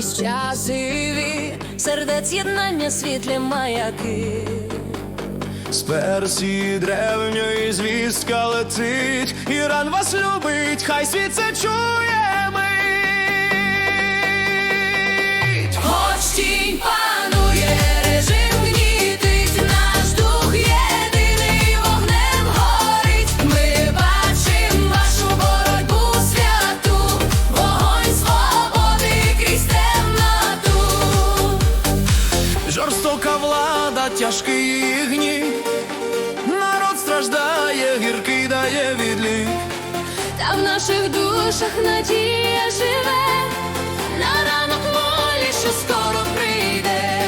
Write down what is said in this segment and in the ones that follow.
крізь час і вік, сердець єднання світлі маяки. З Персії древньої звістка летить, Іран вас любить, хай світ це чує. тяжкий гнів, народ страждає, гіркий дає відлік. Та в наших душах надія живе, на ранок молі, що скоро прийде.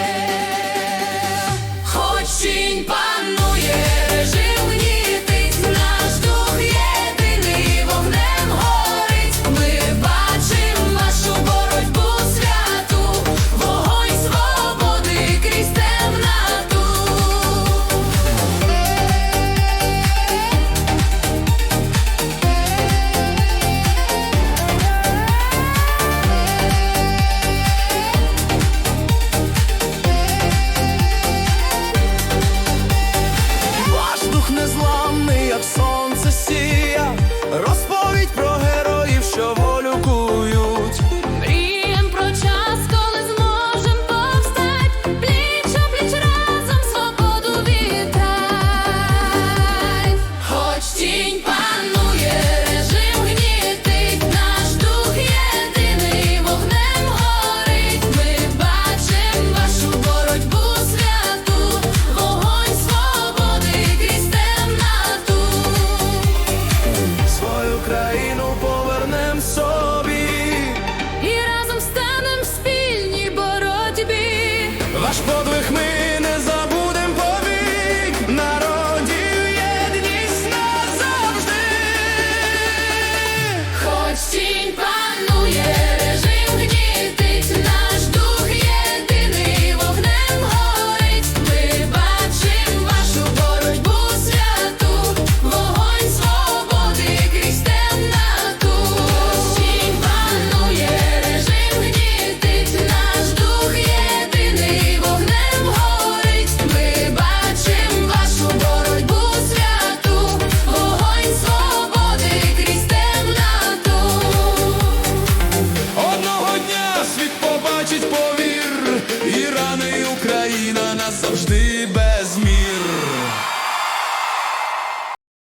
мертвих ми. Океани Україна назавжди.